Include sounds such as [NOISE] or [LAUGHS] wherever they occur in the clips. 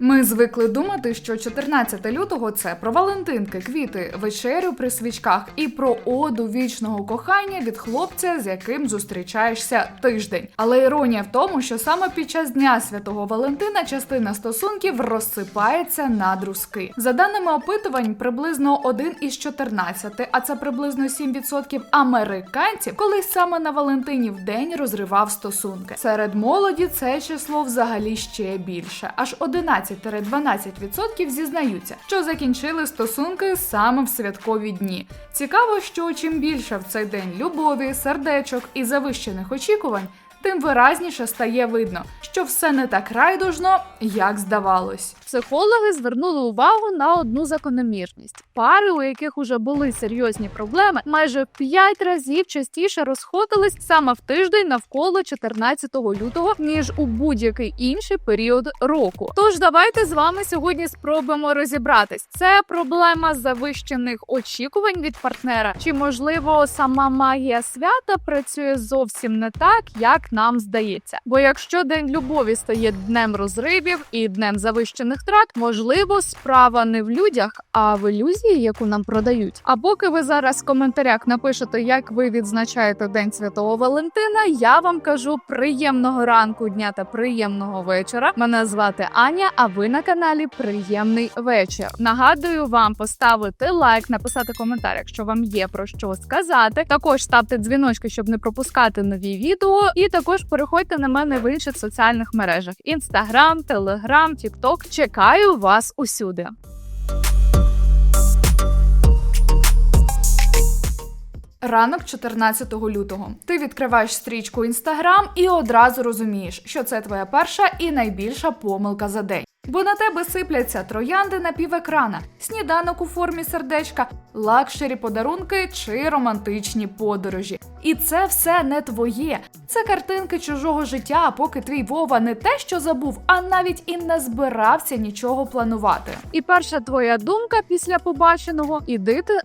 Ми звикли думати, що 14 лютого це про Валентинки, квіти, вечерю при свічках і про оду вічного кохання від хлопця, з яким зустрічаєшся тиждень. Але іронія в тому, що саме під час дня святого Валентина частина стосунків розсипається на друзки. За даними опитувань, приблизно 1 із 14, а це приблизно 7% американців, колись саме на Валентинів день розривав стосунки. Серед молоді це число взагалі ще більше. Аж 11-12% зізнаються, що закінчили стосунки саме в святкові дні. Цікаво, що чим більше в цей день любові, сердечок і завищених очікувань. Тим виразніше стає видно, що все не так райдужно, як здавалось. Психологи звернули увагу на одну закономірність: пари, у яких уже були серйозні проблеми, майже 5 разів частіше розходились саме в тиждень навколо 14 лютого, ніж у будь-який інший період року. Тож давайте з вами сьогодні спробуємо розібратись. Це проблема завищених очікувань від партнера, чи можливо сама магія свята працює зовсім не так, як нам здається. Бо якщо день любові стає днем розривів і днем завищених трат, можливо, справа не в людях, а в ілюзії, яку нам продають. А поки ви зараз в коментарях напишете, як ви відзначаєте День Святого Валентина, я вам кажу приємного ранку, дня та приємного вечора. Мене звати Аня. А ви на каналі Приємний вечір. Нагадую вам поставити лайк, написати коментар, якщо вам є про що сказати. Також ставте дзвіночки, щоб не пропускати нові відео. І також переходьте на мене в інших соціальних мережах: Інстаграм, Телеграм, Тікток. Чекаю вас усюди. Ранок 14 лютого. Ти відкриваєш стрічку Інстаграм і одразу розумієш, що це твоя перша і найбільша помилка за день. Бо на тебе сипляться троянди на півекрана, сніданок у формі сердечка, лакшері подарунки чи романтичні подорожі. І це все не твоє. Це картинки чужого життя, поки твій Вова не те, що забув, а навіть і не збирався нічого планувати. І перша твоя думка після побаченого іди ти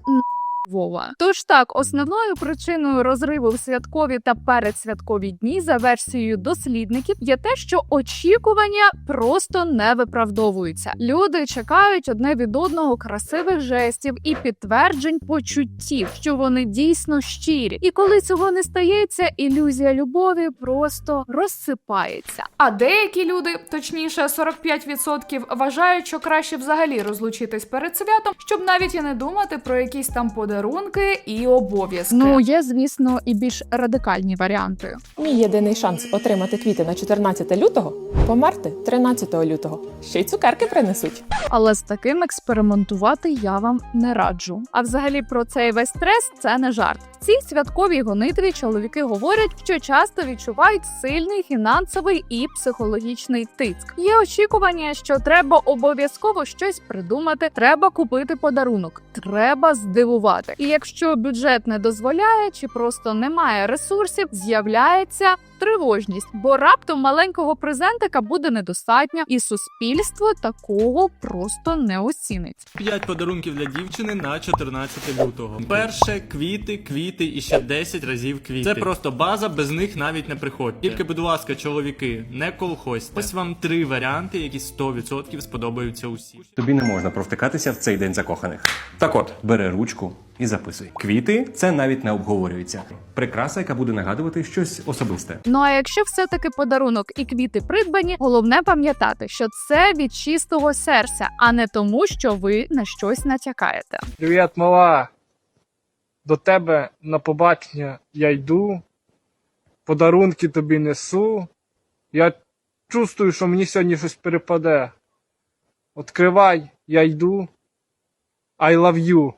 Вова. Тож так, основною причиною розриву в святкові та передсвяткові дні за версією дослідників є те, що очікування просто не виправдовуються. Люди чекають одне від одного красивих жестів і підтверджень почуттів, що вони дійсно щирі. І коли цього не стається, ілюзія любові просто розсипається. А деякі люди, точніше 45%, вважають, що краще взагалі розлучитись перед святом, щоб навіть і не думати про якісь там подарунки і обов'язки. Ну є, звісно, і більш радикальні варіанти. Мій єдиний шанс отримати квіти на 14 лютого померти 13 лютого. Ще й цукерки принесуть. Але з таким експериментувати я вам не раджу. А взагалі про цей весь стрес це не жарт. Цій святковій гонитві чоловіки говорять, що часто відчувають сильний фінансовий і психологічний тиск. Є очікування, що треба обов'язково щось придумати, треба купити подарунок, треба здивувати. І якщо бюджет не дозволяє чи просто немає ресурсів, з'являється тривожність, бо раптом маленького презентика буде недостатньо, і суспільство такого просто не оцінить. П'ять подарунків для дівчини на 14 лютого. Перше квіти, квіти і ще 10 разів квіти. Це просто база, без них навіть не приходьте. Тільки, будь ласка, чоловіки, не колхозьте. Ось вам три варіанти, які 100% сподобаються усім. Тобі не можна провтикатися в цей день закоханих. Так от, бери ручку і записуй. Квіти це навіть не обговорюється. Прикраса, яка буде нагадувати щось особисте. Ну а якщо все-таки подарунок і квіти придбані, головне пам'ятати, що це від чистого серця, а не тому, що ви на щось натякаєте. Привіт, мала. До тебе на побачення я йду, подарунки тобі несу. Я чувствую, що мені сьогодні щось перепаде. Откривай, я йду. I love you.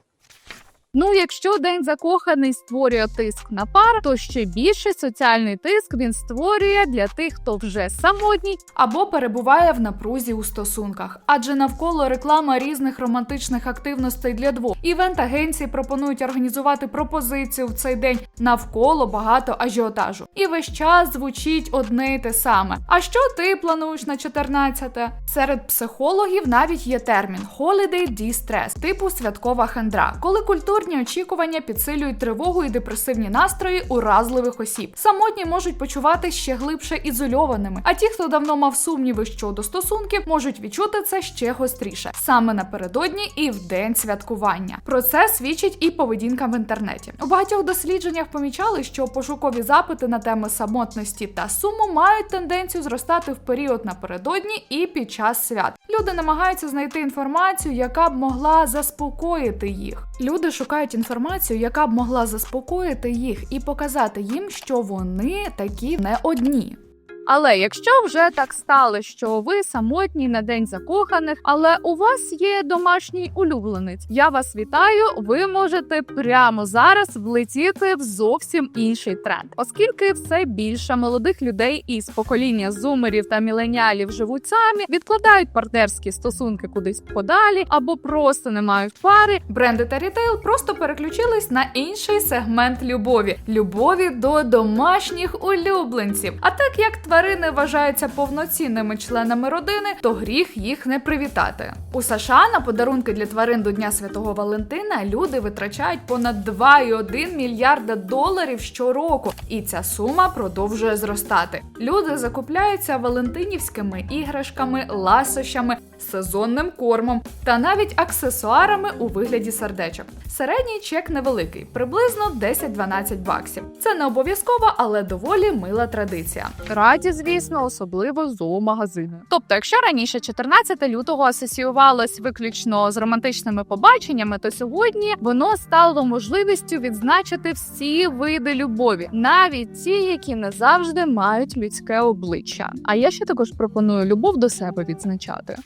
Ну, якщо день закоханий створює тиск на пар, то ще більше соціальний тиск він створює для тих, хто вже самотній або перебуває в напрузі у стосунках, адже навколо реклама різних романтичних активностей для двох. Івент-агенції пропонують організувати пропозицію в цей день навколо багато ажіотажу. І весь час звучить одне й те саме. А що ти плануєш на 14-те? Серед психологів навіть є термін holiday distress, типу святкова хандра, коли культурні Передвиборні очікування підсилюють тривогу і депресивні настрої уразливих осіб. Самотні можуть почувати ще глибше ізольованими. А ті, хто давно мав сумніви щодо стосунків, можуть відчути це ще гостріше саме напередодні і в день святкування. Про це свідчить і поведінка в інтернеті. У багатьох дослідженнях помічали, що пошукові запити на теми самотності та суму мають тенденцію зростати в період напередодні і під час свят. Люди намагаються знайти інформацію, яка б могла заспокоїти їх. Люди шукають інформацію, яка б могла заспокоїти їх і показати їм, що вони такі не одні. Але якщо вже так стало, що ви самотні на день закоханих, але у вас є домашній улюбленець, я вас вітаю. Ви можете прямо зараз влетіти в зовсім інший тренд, оскільки все більше молодих людей із покоління зумерів та міленіалів живуть самі, відкладають партнерські стосунки кудись подалі або просто не мають пари. Бренди та рітейл просто переключились на інший сегмент любові любові до домашніх улюбленців. А так як тварини вважаються повноцінними членами родини, то гріх їх не привітати. У США на подарунки для тварин до Дня Святого Валентина люди витрачають понад 2,1 мільярда доларів щороку, і ця сума продовжує зростати. Люди закупляються валентинівськими іграшками, ласощами, сезонним кормом та навіть аксесуарами у вигляді сердечок. Середній чек невеликий, приблизно 10-12 баксів. Це не обов'язково, але доволі мила традиція. Раді, звісно, особливо зоомагазини. Тобто, якщо раніше 14 лютого асоціювалось виключно з романтичними побаченнями, то сьогодні воно стало можливістю відзначити всі види любові, навіть ті, які не завжди мають людське обличчя. А я ще також пропоную любов до себе відзначати.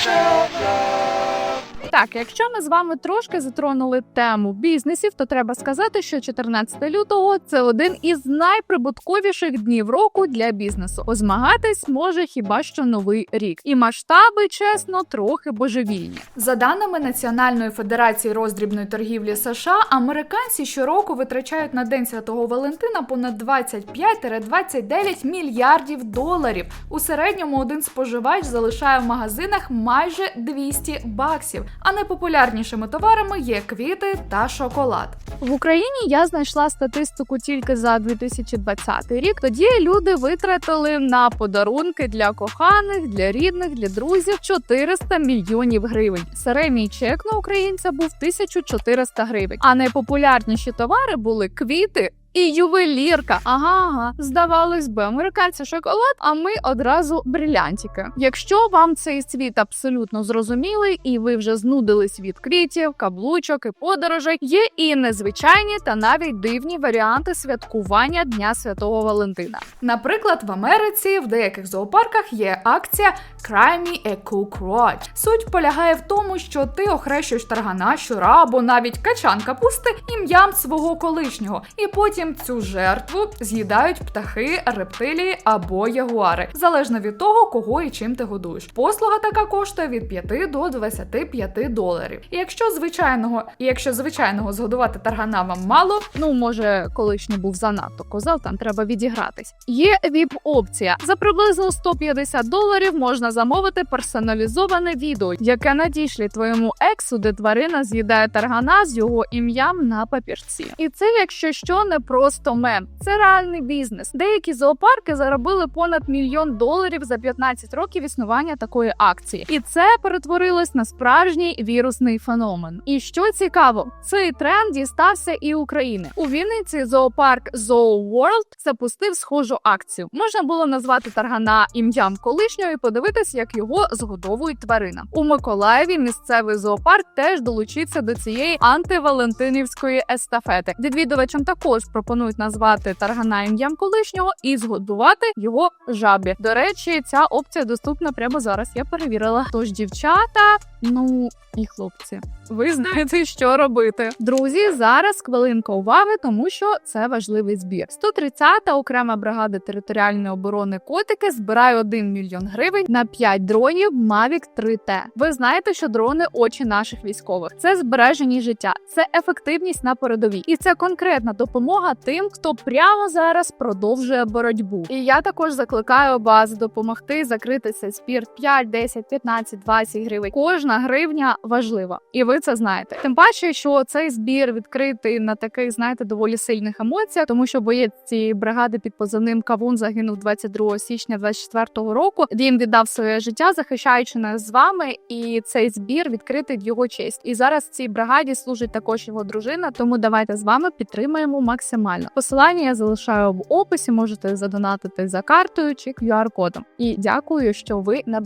shelter. Так, якщо ми з вами трошки затронули тему бізнесів, то треба сказати, що 14 лютого це один із найприбутковіших днів року для бізнесу. Позмагатись може хіба що новий рік, і масштаби, чесно, трохи божевільні. За даними Національної федерації роздрібної торгівлі США, американці щороку витрачають на День Святого Валентина понад 25-29 мільярдів доларів. У середньому один споживач залишає в магазинах майже 200 баксів. А найпопулярнішими товарами є квіти та шоколад. В Україні я знайшла статистику тільки за 2020 рік. Тоді люди витратили на подарунки для коханих, для рідних, для друзів 400 мільйонів гривень. Середній чек на українця був 1400 гривень. А найпопулярніші товари були квіти. І ювелірка, ага, ага, здавалось би, американці шоколад, а ми одразу брилянтики. Якщо вам цей світ абсолютно зрозумілий, і ви вже знудились від квітів, каблучок і подорожей, є і незвичайні та навіть дивні варіанти святкування Дня Святого Валентина. Наприклад, в Америці в деяких зоопарках є акція Cry Me a Cool Crotch. Суть полягає в тому, що ти охрещуєш таргана, щура або навіть качан капусти ім'ям свого колишнього, і потім цю жертву з'їдають птахи, рептилії або ягуари, залежно від того, кого і чим ти годуєш. Послуга така коштує від 5 до 25 доларів. І якщо звичайного, і якщо звичайного згодувати таргана вам мало, Ну, може, колишній був занадто козел, там треба відігратись. Є vip опція за приблизно 150 доларів можна замовити персоналізоване відео, яке надійшлі твоєму ексу, де тварина з'їдає таргана з його ім'ям на папірці. І це, якщо що, не просто мем, це реальний бізнес. Деякі зоопарки заробили понад мільйон доларів за 15 років існування такої акції, і це перетворилось на справжній вірусний феномен. І що цікаво, цей тренд дістався і України. У Вінниці зоопарк Zoo World запустив схожу акцію. Можна було назвати таргана ім'ям колишнього і подивитись, як його згодовують тварина. У Миколаєві місцевий зоопарк теж долучиться до цієї антивалентинівської естафети. Відвідувачам також пропонують назвати таргана ім'ям колишнього і згодувати його жабі. До речі, ця опція доступна прямо зараз. Я перевірила. Тож дівчата, ну і хлопці, ви знаєте, що робити. Друзі, зараз хвилинка уваги, тому що це важливий збір. 130-та окрема бригада територіальної оборони котики збирає 1 мільйон гривень на 5 дронів Mavic 3T. Ви знаєте, що дрони очі наших військових. Це збережені життя, це ефективність на передовій, і це конкретна допомога допомога тим, хто прямо зараз продовжує боротьбу. І я також закликаю вас допомогти закрити цей збір 5, 10, 15, 20 гривень. Кожна гривня важлива, і ви це знаєте. Тим паче, що цей збір відкритий на таких, знаєте, доволі сильних емоціях, тому що боєць цієї бригади під позивним Кавун загинув 22 січня 24-го року. Він віддав своє життя, захищаючи нас з вами, і цей збір відкритий в його честь. І зараз в цій бригаді служить також його дружина. Тому давайте з вами підтримаємо максимально. Посилання я залишаю в описі. Можете задонатити за картою чи QR-кодом. І дякую, що ви не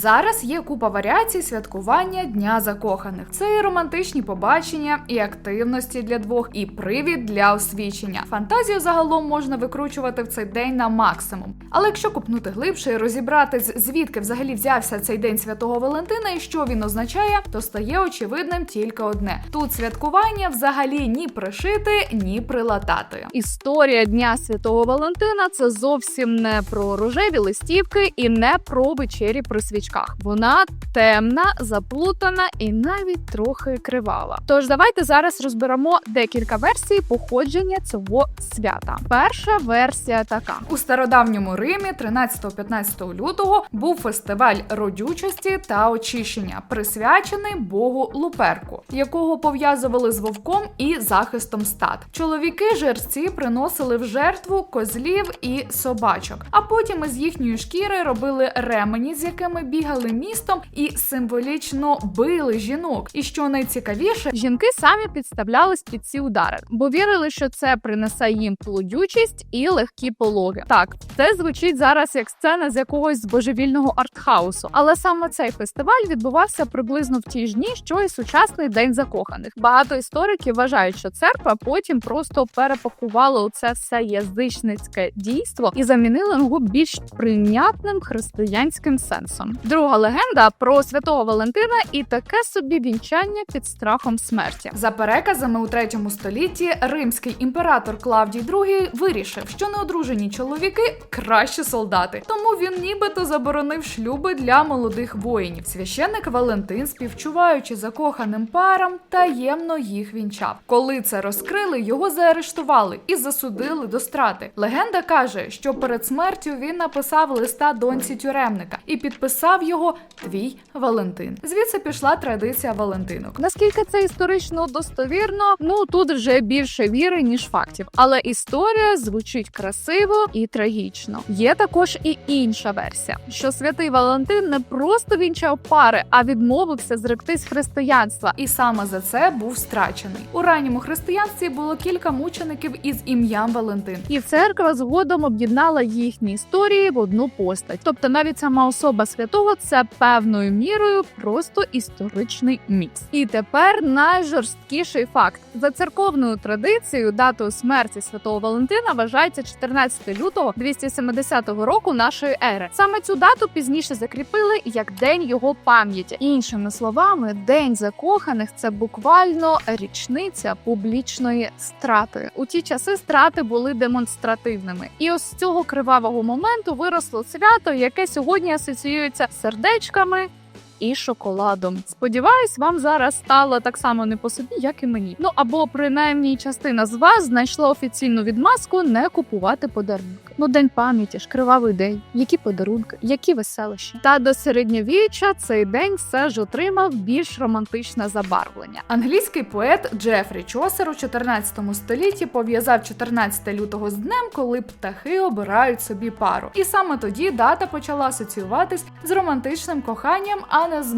Зараз є купа варіацій святкування Дня закоханих. Це і романтичні побачення, і активності для двох, і привід для освічення. Фантазію загалом можна викручувати в цей день на максимум. Але якщо купнути глибше і розібратись, звідки взагалі взявся цей день святого Валентина і що він означає, то стає очевидним тільки одне: тут святкування взагалі ні пришити, ні прилатати. Історія Дня Святого Валентина це зовсім не про рожеві листівки і не про вечері при. Вона темна, заплутана і навіть трохи кривава. Тож давайте зараз розберемо декілька версій походження цього свята. Перша версія така: У стародавньому Римі 13-15 лютого був фестиваль родючості та очищення, присвячений богу Луперку, якого пов'язували з вовком і захистом стад. Чоловіки жерці приносили в жертву козлів і собачок, а потім із їхньої шкіри робили ремені, з якими бігали містом і символічно били жінок. І що найцікавіше, Жінки самі підставлялись під ці удари, бо вірили, що це принесе їм плодючість і легкі пологи. Так, це звучить зараз як сцена з якогось божевільного артхаусу, але саме цей фестиваль відбувався приблизно в ті ж дні, що і сучасний день закоханих. Багато істориків вважають, що церква потім просто перепакувала у це все язичницьке дійство і замінила його більш прийнятним християнським сенсом. Друга легенда про святого Валентина і таке собі вінчання під страхом смерті. За переказами у третьому столітті римський імператор Клавдій II вирішив, що неодружені чоловіки краще солдати, тому він нібито заборонив шлюби для молодих воїнів. Священник Валентин, співчуваючи закоханим парам, таємно їх вінчав. Коли це розкрили, його заарештували і засудили до страти. Легенда каже, що перед смертю він написав листа доньці тюремника і підписав його Твій Валентин. Звідси пішла традиція Валентинок. Наскільки це історично достовірно, ну тут вже більше віри ніж фактів. Але історія звучить красиво і трагічно. Є також і інша версія, що святий Валентин не просто вінчав пари, а відмовився зректись християнства. і саме за це був страчений. У ранньому християнстві було кілька мучеників із ім'ям Валентин. І церква згодом об'єднала їхні історії в одну постать. Тобто навіть сама особа святого це певною мірою просто історичний мікс. І тепер найжорсткіший факт за церковною традицією датою смерті святого Валентина вважається 14 лютого 270 року нашої ери. Саме цю дату пізніше закріпили як день його пам'яті. Іншими словами, день закоханих це буквально річниця публічної страти. У ті часи страти були демонстративними, і ось з цього кривавого моменту виросло свято, яке сьогодні асоціюється сердечками. І шоколадом. Сподіваюсь, вам зараз стало так само не по собі, як і мені. Ну або принаймні частина з вас знайшла офіційну відмазку не купувати подарунки. Ну, день пам'яті ж кривавий день. Які подарунки, які веселощі. Та до середньовіччя цей день все ж отримав більш романтичне забарвлення. Англійський поет Джефрі Чосер у 14 столітті пов'язав 14 лютого з днем, коли птахи обирають собі пару. І саме тоді дата почала асоціюватись з романтичним коханням, а не з.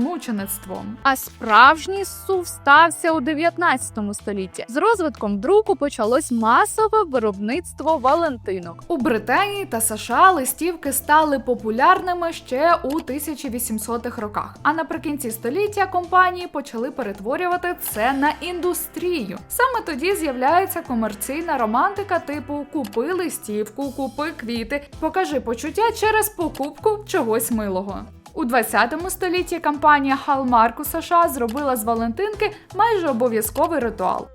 А справжній сув стався у 19 столітті. З розвитком друку почалось масове виробництво валентинок. У Британії та США листівки стали популярними ще у 1800-х роках. А наприкінці століття компанії почали перетворювати це на індустрію. Саме тоді з'являється комерційна романтика типу купи листівку, купи квіти, покажи почуття через покупку чогось милого. У 20 столітті компанія Hallmark у США зробила з Валентинки майже обов'язковий ритуал.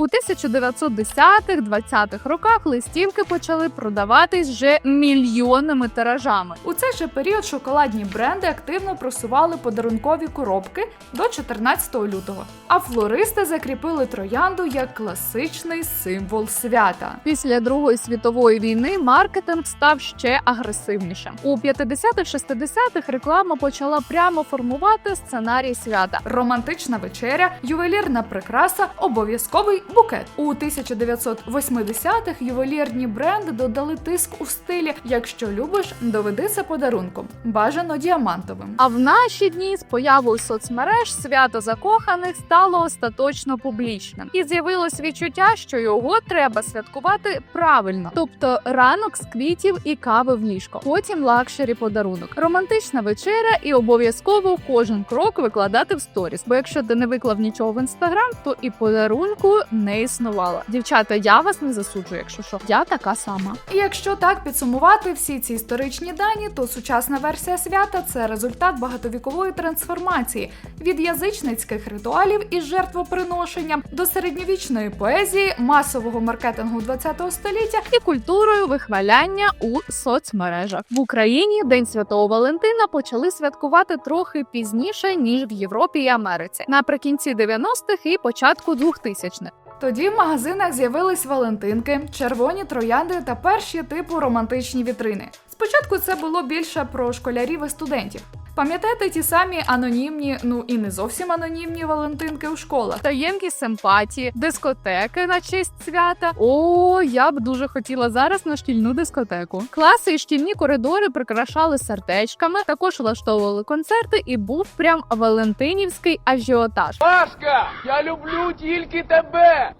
У 1910-20-х роках листівки почали продаватись вже мільйонними тиражами. У цей же період шоколадні бренди активно просували подарункові коробки до 14 лютого, а флористи закріпили троянду як класичний символ свята. Після Другої світової війни маркетинг став ще агресивнішим. У 50-60-х реклама почала прямо формувати сценарій свята. Романтична вечеря, ювелірна прикраса, обов'язковий букет. У 1980-х ювелірні бренди додали тиск у стилі Якщо любиш, доведи це подарунком, бажано діамантовим. А в наші дні з появою соцмереж свято закоханих стало остаточно публічним, і з'явилось відчуття, що його треба святкувати правильно, тобто ранок з квітів і кави в ліжко, потім лакшері подарунок, романтична вечеря і обов'язково кожен крок викладати в сторіс. Бо якщо ти не виклав нічого в інстаграм, то і подарунку не існувало. Дівчата, я вас не засуджую, якщо що я така сама. І якщо так підсумувати всі ці історичні дані, то сучасна версія свята це результат багатовікової трансформації від язичницьких ритуалів із жертвоприношенням до середньовічної поезії, масового маркетингу ХХ століття і культурою вихваляння у соцмережах в Україні День Святого Валентина почали святкувати трохи пізніше ніж в Європі і Америці, наприкінці 90-х і початку 2000-х. Тоді в магазинах з'явились валентинки, червоні троянди та перші типу романтичні вітрини. Спочатку це було більше про школярів і студентів. Пам'ятаєте ті самі анонімні, ну і не зовсім анонімні валентинки у школах. Таємні симпатії, дискотеки на честь свята. О, я б дуже хотіла зараз на шкільну дискотеку. Класи і шкільні коридори прикрашали сердечками, також влаштовували концерти, і був прям валентинівський ажіотаж. Пашка, я люблю тільки тебе.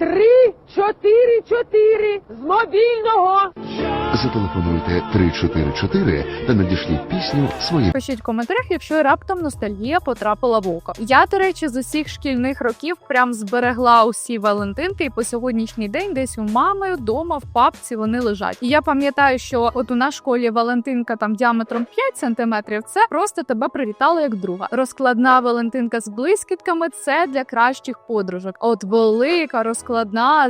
Три, чотири, чотири з мобільного. Зателефонуйте 344 та надішліть пісню своє Пишіть в коментарях, якщо раптом ностальгія потрапила в око. Я, до речі, з усіх шкільних років прям зберегла усі валентинки, і по сьогоднішній день десь у мами вдома в папці вони лежать. І я пам'ятаю, що от у нас школі валентинка там діаметром 5 сантиметрів. Це просто тебе привітали як друга. Розкладна валентинка з блискітками це для кращих подружок. От велика розкладна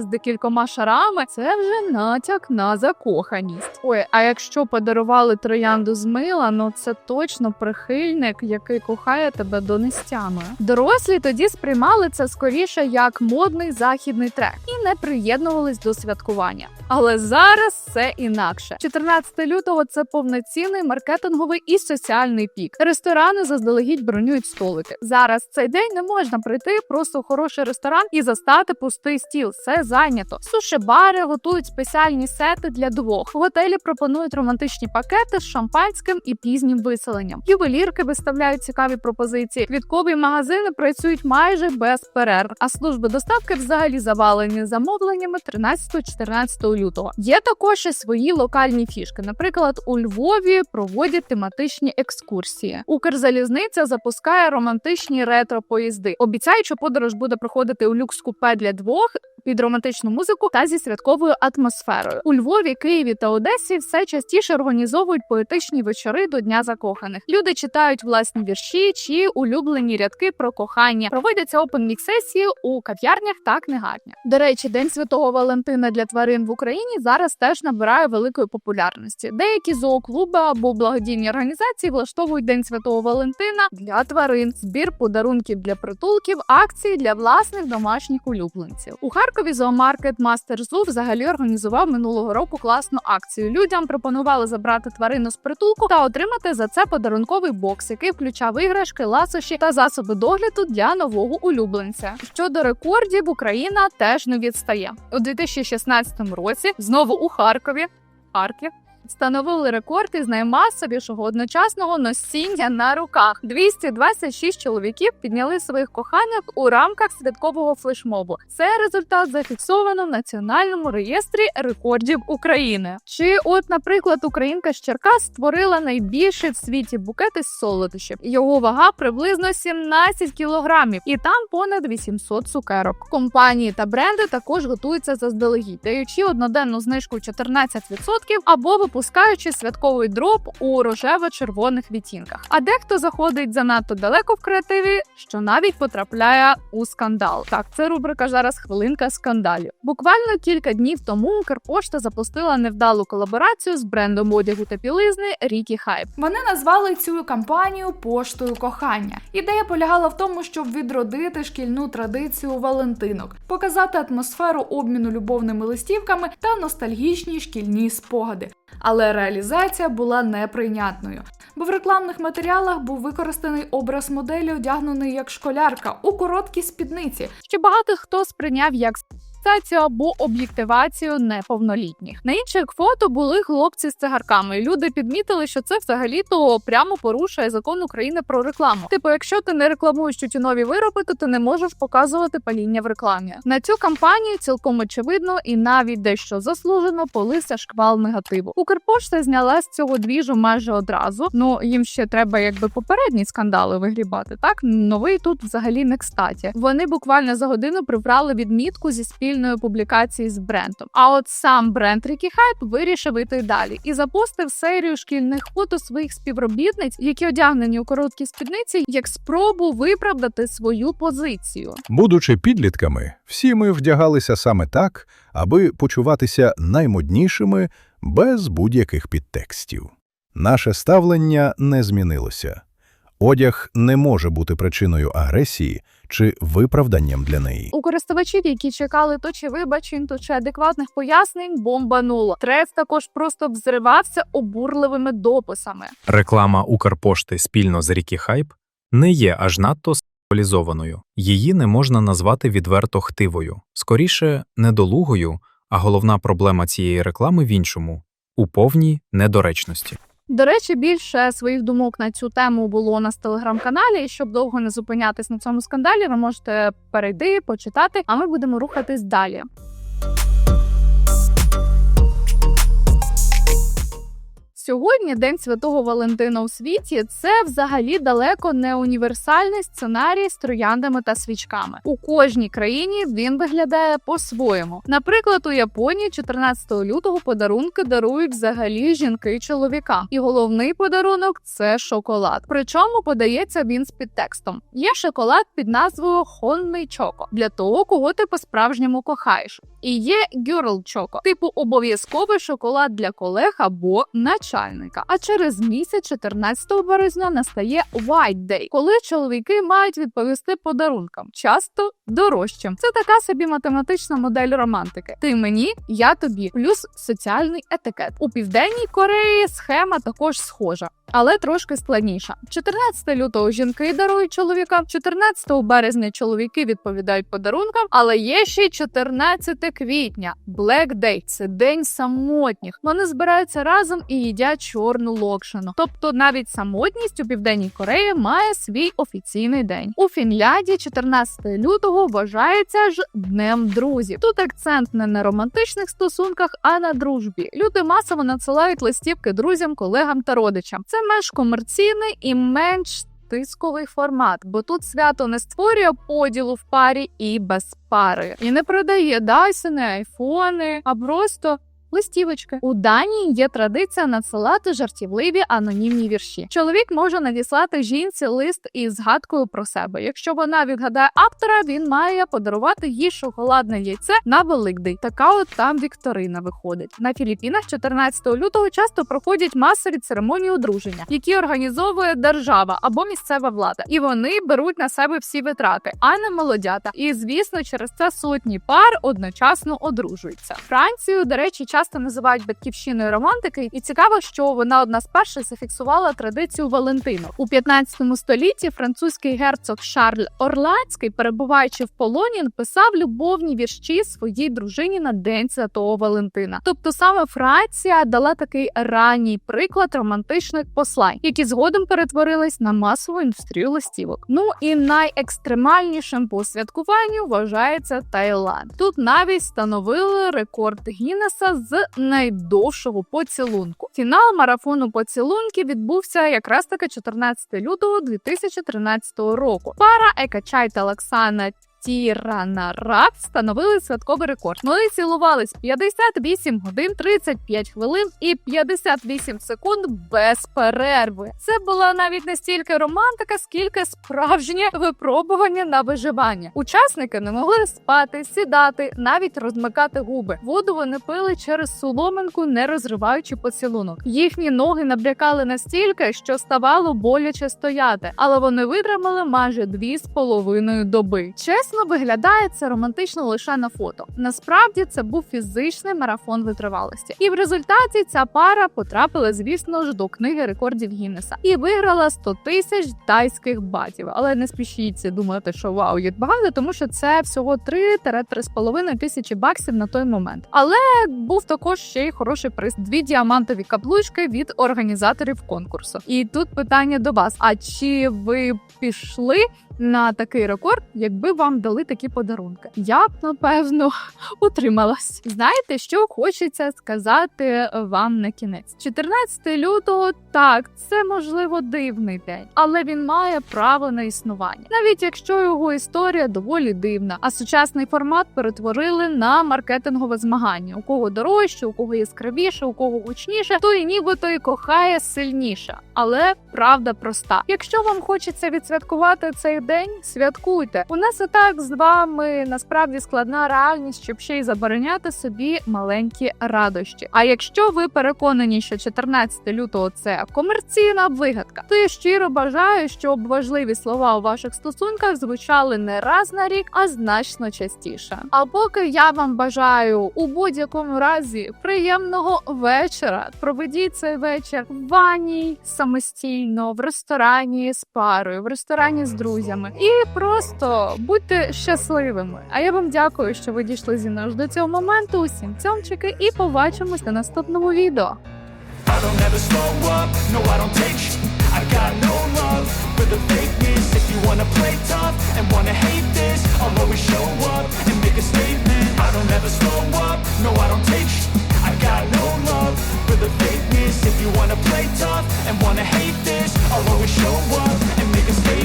з декількома шарами це вже натяк на закоханість. Ой, а якщо подарували троянду з мила, ну це точно прихильник, який кохає тебе до нестями. Дорослі тоді сприймали це скоріше як модний західний трек і не приєднувались до святкування. Але зараз все інакше. 14 лютого це повноцінний маркетинговий і соціальний пік. Ресторани заздалегідь бронюють столики. Зараз цей день не можна прийти просто в хороший ресторан і застати пустий стіл. Все зайнято. Суші-бари готують спеціальні сети для двох. Готелі пропонують романтичні пакети з шампанським і пізнім виселенням. Ювелірки виставляють цікаві пропозиції. Квіткові магазини працюють майже без перерв, а служби доставки взагалі завалені замовленнями 13-14 лютого. Є також і свої локальні фішки. Наприклад, у Львові проводять тематичні екскурсії. Укрзалізниця запускає романтичні ретро-поїзди. Обіцяють, що подорож буде проходити у люкс-купе для двох. Під романтичну музику та зі святковою атмосферою у Львові, Києві та Одесі все частіше організовують поетичні вечори до Дня закоханих. Люди читають власні вірші чи улюблені рядки про кохання. Проводяться опенмік сесії у кав'ярнях та книгарнях. До речі, День Святого Валентина для тварин в Україні зараз теж набирає великої популярності. Деякі зооклуби або благодійні організації влаштовують День Святого Валентина для тварин, збір подарунків для притулків, акції для власних домашніх улюбленців. У Харкові зоомаркет Мастер Зу взагалі організував минулого року класну акцію. Людям пропонували забрати тварину з притулку та отримати за це подарунковий бокс, який включав іграшки, ласощі та засоби догляду для нового улюбленця. Щодо рекордів, Україна теж не відстає у 2016 році. Знову у Харкові. Харків. Встановили рекорд із наймасовішого одночасного носіння на руках. 226 чоловіків підняли своїх коханок у рамках святкового флешмобу. Це результат зафіксовано в національному реєстрі рекордів України. Чи, от, наприклад, українка з Черкас створила найбільший в світі букет із солодощів. Його вага приблизно 17 кілограмів, і там понад 800 цукерок. Компанії та бренди також готуються заздалегідь, даючи одноденну знижку 14% або випускаючи святковий дроп у рожево-червоних відтінках. А дехто заходить занадто далеко в креативі, що навіть потрапляє у скандал. Так, це рубрика зараз хвилинка скандалів. Буквально кілька днів тому Укрпошта запустила невдалу колаборацію з брендом одягу та білизни Рікі Хайп. Вони назвали цю кампанію поштою кохання. Ідея полягала в тому, щоб відродити шкільну традицію Валентинок, показати атмосферу обміну любовними листівками та ностальгічні шкільні спогади. Але реалізація була неприйнятною, бо в рекламних матеріалах був використаний образ моделі, одягнений як школярка у короткій спідниці, що багато хто сприйняв як сенсацію або об'єктивацію неповнолітніх. На інших фото були хлопці з цигарками. Люди підмітили, що це взагалі-то прямо порушує закон України про рекламу. Типу, якщо ти не рекламуєш тютюнові вироби, то ти не можеш показувати паління в рекламі. На цю кампанію цілком очевидно і навіть дещо заслужено полився шквал негативу. Укрпошта зняла з цього двіжу майже одразу. Ну їм ще треба якби попередні скандали вигрібати. Так новий тут взагалі не кстаті. Вони буквально за годину прибрали відмітку зі спільної публікації з брендом. А от сам бренд Рікі Хайп вирішив іти далі і запустив серію шкільних фото своїх співробітниць, які одягнені у короткі спідниці, як спробу виправдати свою позицію. Будучи підлітками, всі ми вдягалися саме так, аби почуватися наймоднішими без будь-яких підтекстів. Наше ставлення не змінилося. Одяг не може бути причиною агресії чи виправданням для неї. У користувачів, які чекали то чи вибачень, то чи адекватних пояснень, бомбануло. Трес також просто взривався обурливими дописами. Реклама Укрпошти спільно з Рікі Хайп не є аж надто сексуалізованою. Її не можна назвати відверто хтивою, скоріше недолугою, а головна проблема цієї реклами в іншому у повній недоречності. До речі, більше своїх думок на цю тему було в телеграм-каналі. І щоб довго не зупинятись на цьому скандалі, ви можете перейти, почитати, а ми будемо рухатись далі. Сьогодні День Святого Валентина у світі це взагалі далеко не універсальний сценарій з трояндами та свічками. У кожній країні він виглядає по-своєму. Наприклад, у Японії 14 лютого подарунки дарують взагалі жінки чоловікам. І головний подарунок це шоколад. Причому подається він з підтекстом. Є шоколад під назвою Хонмей Чоко для того, кого ти по-справжньому кохаєш. І є Girl Choco, типу обов'язковий шоколад для колег або начальника. А через місяць, 14 березня, настає White Day, коли чоловіки мають відповісти подарункам, часто дорожчим. Це така собі математична модель романтики. Ти мені, я тобі, плюс соціальний етикет. У південній Кореї схема також схожа. Але трошки складніша. 14 лютого жінки дарують чоловікам, 14 березня чоловіки відповідають подарункам, але є ще й 14 квітня. Black Day – це день самотніх. Вони збираються разом і їдять чорну локшину. Тобто навіть самотність у південній Кореї має свій офіційний день. У Фінляндії 14 лютого вважається ж днем друзів. Тут акцент не на романтичних стосунках, а на дружбі. Люди масово надсилають листівки друзям, колегам та родичам. Це менш комерційний і менш тисковий формат, бо тут свято не створює поділу в парі і без пари, і не продає дайсони, айфони, а просто. Листівочки у Данії є традиція надсилати жартівливі анонімні вірші. Чоловік може надіслати жінці лист із згадкою про себе. Якщо вона відгадає автора, він має подарувати їй шоколадне яйце на Великдень. Така от там Вікторина виходить. На Філіппінах 14 лютого часто проходять масові церемонії одруження, які організовує держава або місцева влада, і вони беруть на себе всі витрати, а не молодята. І звісно, через це сотні пар одночасно одружуються. Францію, до речі, часто називають батьківщиною романтики, і цікаво, що вона одна з перших зафіксувала традицію Валентинок. У 15 столітті французький герцог Шарль Орландський, перебуваючи в полоні, написав любовні вірші своїй дружині на день святого Валентина. Тобто саме Франція дала такий ранній приклад романтичних послань, які згодом перетворились на масову індустрію листівок. Ну і найекстремальнішим по святкуванню вважається Таїланд. Тут навіть встановили рекорд Гіннеса з найдовшого поцілунку. Фінал марафону поцілунки відбувся якраз таки 14 лютого 2013 року. Пара Екачай та Лаксана Тірана Рак встановили святковий рекорд. Вони цілувались 58 годин, 35 хвилин і 58 секунд без перерви. Це була навіть не стільки романтика, скільки справжнє випробування на виживання. Учасники не могли спати, сідати, навіть розмикати губи. Воду вони пили через соломинку, не розриваючи поцілунок. Їхні ноги набрякали настільки, що ставало боляче стояти, але вони витримали майже дві з половиною доби. Чесно, виглядає це романтично лише на фото. Насправді це був фізичний марафон витривалості, і в результаті ця пара потрапила, звісно ж, до книги рекордів Гіннеса і виграла 100 тисяч тайських батів. Але не спішіться думати, що вау, як багато, тому що це всього 3-3,5 тисячі баксів на той момент. Але був також ще й хороший приз: дві діамантові каблучки від організаторів конкурсу. І тут питання до вас: а чи ви пішли? На такий рекорд, якби вам дали такі подарунки, я б напевно [LAUGHS] утрималась. Знаєте, що хочеться сказати вам на кінець? 14 лютого, так, це можливо дивний день, але він має право на існування, навіть якщо його історія доволі дивна. А сучасний формат перетворили на маркетингове змагання: у кого дорожче, у кого яскравіше, у кого гучніше, той нібито і кохає сильніше. Але правда проста: якщо вам хочеться відсвяткувати цей день, святкуйте. У нас і так з вами насправді складна реальність, щоб ще й забороняти собі маленькі радощі. А якщо ви переконані, що 14 лютого це комерційна вигадка, то я щиро бажаю, щоб важливі слова у ваших стосунках звучали не раз на рік, а значно частіше. А поки я вам бажаю у будь-якому разі приємного вечора. Проведіть цей вечір в ванні самостійно, в ресторані з парою, в ресторані з друзями. І просто будьте щасливими. А я вам дякую, що ви дійшли зі мною до цього моменту. Усім цьомчики, і побачимось на наступному відео. If you wanna play tough and wanna hate this I'll always show up and make a statement